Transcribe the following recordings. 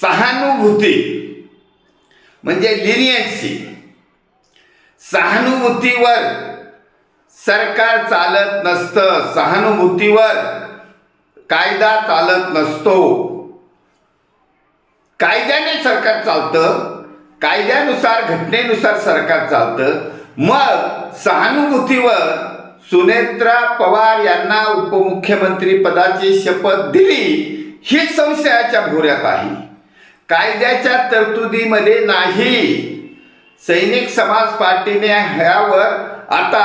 सहानुभूती. म्हणजे लिनियन्सी सहानुभूतीवर सरकार चालत नसतं. सहानुभूतीवर कायदा चालत नसतो. कायद्याने सरकार चालतं. कायद्यानुसार घटनेनुसार सरकार चालतं. मग सहानुभूतीवर सुनेत्रा पवार यांना उपमुख्यमंत्री पदाची शपथ दिली ही संशयाच्या भोऱ्यात आहे. कायद्याच्या तरतुदीमध्ये नाही. सैनिक समाज पार्टीने ह्यावर आता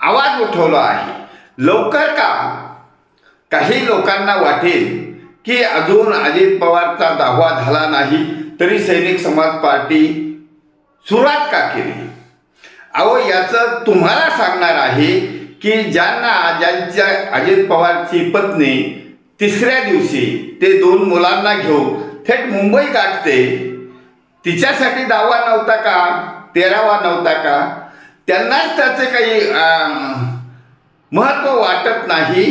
आवाज उठवला आहे. लवकर का? काही लोकांना वाटेल की अजून अजित पवारचा दावा झाला नाही तरी सैनिक समाज पार्टी सुरुवात का केली? अहो याचं तुम्हाला सांगणार आहे की ज्यांना ज्यांच्या अजित पवारची पत्नी तिसऱ्या दिवशी ते दोन मुलांना घेऊन थेट मुंबई गाठते. तिच्यासाठी दहावा नव्हता का? तेरावा नव्हता का? त्यांनाच त्याचे काही महत्त्व वाटत नाही.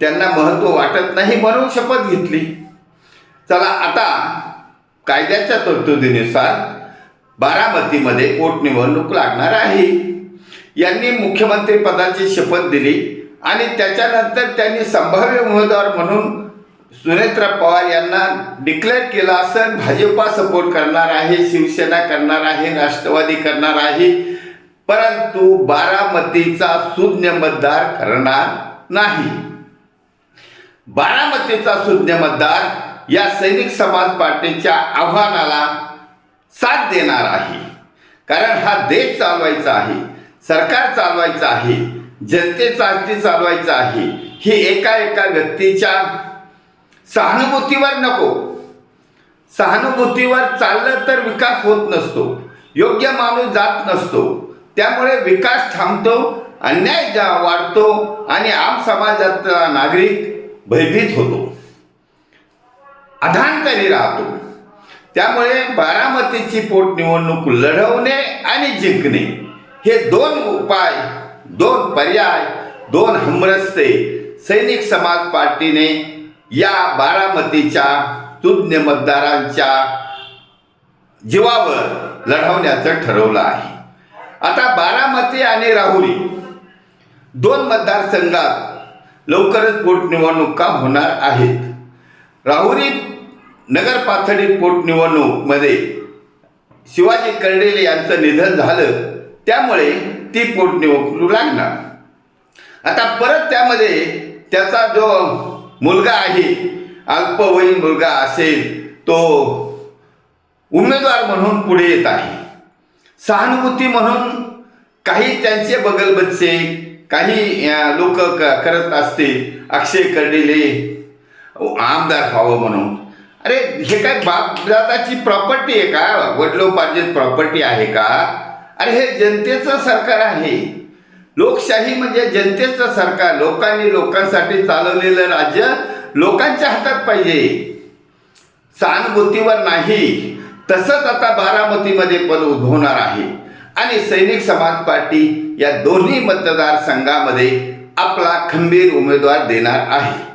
त्यांना महत्त्व वाटत नाही म्हणून शपथ घेतली. चला आता कायद्याच्या तरतुदीनुसार बारामतीमध्ये पोटनिवडणूक लागणार आहे. यांनी मुख्यमंत्री पदाची शपथ दिली आणि त्याच्यानंतर त्यांनी संभाव्य उमेदवार म्हणून सुनेत्रा पवार यांना डिक्लेअर केलं असं भाजपा सपोर्ट करणार आहे शिवसेना करणार आहे राष्ट्रवादी करणार आहे. परंतु बारामतीचा सुज्ञ मतदार करणार नाही. बारामतीचा सुज्ञ मतदार या सैनिक समाज पार्टीच्या आव्हानाला साथ देणार आहे. कारण हा देश चालवायचा आहे सरकार चालवायचं आहे जनतेचा अगदी चालवायचं आहे. ही एका एका व्यक्तीच्या सहानुभूतीवर नको. सहानुभूतीवर चाललं तर विकास होत नसतो. योग्य माणूस जात नसतो. त्यामुळे विकास थांबतो अन्याय जा- वाढतो आणि आम समाजातला नागरिक भयभीत होतो. अधानकारी राहतो. त्यामुळे बारामतीची पोटनिवडणूक लढवणे आणि जिंकणे हे दोन उपाय दोन पर्याय दोन हमरस्ते सैनिक समाज पार्टीने या बारामतीच्या तुज्ञ मतदारांच्या जीवावर लढवण्याचं ठरवलं आहे. आता बारामती आणि राहुरी दोन मतदारसंघात लवकरच पोटनिवडणुका होणार आहेत. राहुरी नगर पातळी पोटनिवडणूकमध्ये शिवाजी कर्डेले यांचं निधन झालं त्यामुळे ती पोटनिवडणूक लागणार. आता परत त्यामध्ये त्याचा जो मुलगा आहे अल्पवयीन मुलगा असेल तो उमेदवार म्हणून पुढे येत आहे. सहानुभूती म्हणून काही त्यांचे बगलबच्चे काही लोक करत असतील अक्षय कर्डिले आमदार व्हावं म्हणून. अरे हे काय बापदादाची प्रॉपर्टी आहे का? वडिलोपार्जित प्रॉपर्टी आहे का? अरे हे जनतेचं सरकार आहे. लोकशाही म्हणजे जनतेचं सरकार लोकांनी लोकांसाठी चालवलेलं राज्य लोकांच्या हातात पाहिजे. सहानुभूतीवर नाही तसंच आता बारामतीमध्ये पण उद्भवणार आहे. आणि सैनिक समाज पार्टी या दोन्ही मतदारसंघामध्ये आपला खंबीर उमेदवार देणार आहे.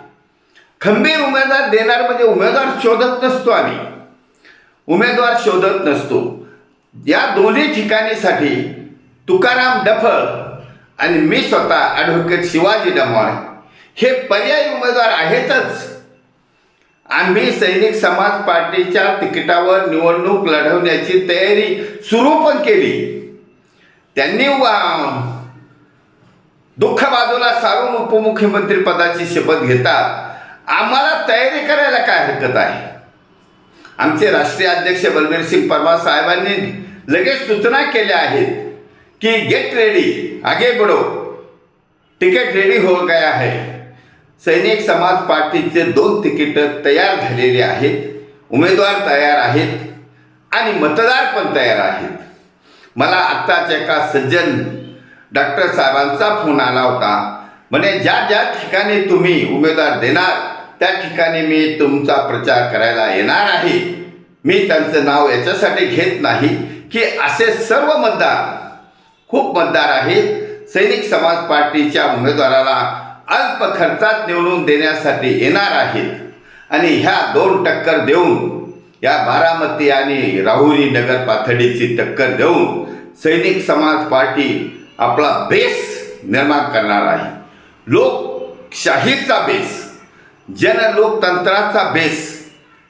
खंबीर उमेदवार देणार म्हणजे उमेदवार शोधत नसतो आम्ही. उमेदवार शोधत नसतो. या दोन्ही ठिकाणीसाठी तुकाराम डफळ आणि मी स्वतः ॲडव्होकेट शिवाजी डमोळे हे पर्यायी उमेदवार आहेतच. आम्ही सैनिक समाज पार्टीच्या तिकिटावर निवडणूक लढवण्याची तयारी सुरू पण केली. त्यांनी वा- दुःख बाजूला सारून उपमुख्यमंत्री पदाची शपथ घेतात आम्हाला तयारी करायला काय हरकत आहे? आमचे राष्ट्रीय अध्यक्ष बलबीर सिंग परमार साहेबांनी लगेच सूचना केल्या आहेत. की गेट रेडी आगे बढो. तिकीट रेडी हो गया है. सैनिक समाज पार्टीचे दोन तिकीट तयार झालेले आहेत. उमेदवार तयार आहेत. आणि मतदार पण तयार आहेत. मला आत्ताच एका सज्जन डॉक्टर साहेबांचा फोन आला होता. म्हणे ज्या ज्या ठिकाणी तुम्ही उमेदवार देणार त्या ठिकाणी मी तुमचा प्रचार करायला येणार आहे. मी त्यांचं नाव याच्यासाठी घेत नाही की असे सर्व मतदार खूप मतदार आहेत. सैनिक समाज पार्टीच्या उमेदवाराला अल्प खर्चात निवडून देण्यासाठी येणार आहेत. आणि ह्या दोन टक्कर देऊन या बारामती आणि राहुरी नगर पाथडीची टक्कर देऊन सैनिक समाज पार्टी आपला बेस निर्माण करणार आहे. लोकशाहीचा बेस जनलोकतंत्राचा बेस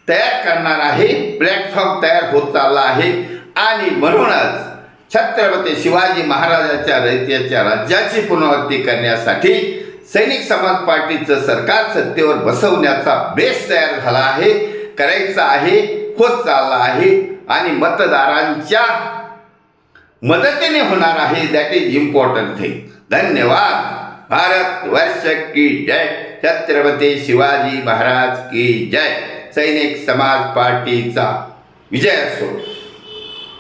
तयार करणार आहे. प्लॅटफॉर्म तयार होत चालला आहे. आणि म्हणूनच छत्रपती शिवाजी महाराजाच्या रयतेच्या राज्याची पुनरावृत्ती करण्यासाठी सैनिक समाज पार्टीचं सरकार सत्तेवर बसवण्याचा बेस तयार झाला आहे करायचा आहे होत चालला आहे आणि मतदारांच्या मदतीने होणार आहे. दॅट इज इम्पॉर्टंट थिंग धन्यवाद. भारत वर्ष की जय. छत्रपती शिवाजी महाराज की जय. सैनिक समाज पार्टीचा विजय असो.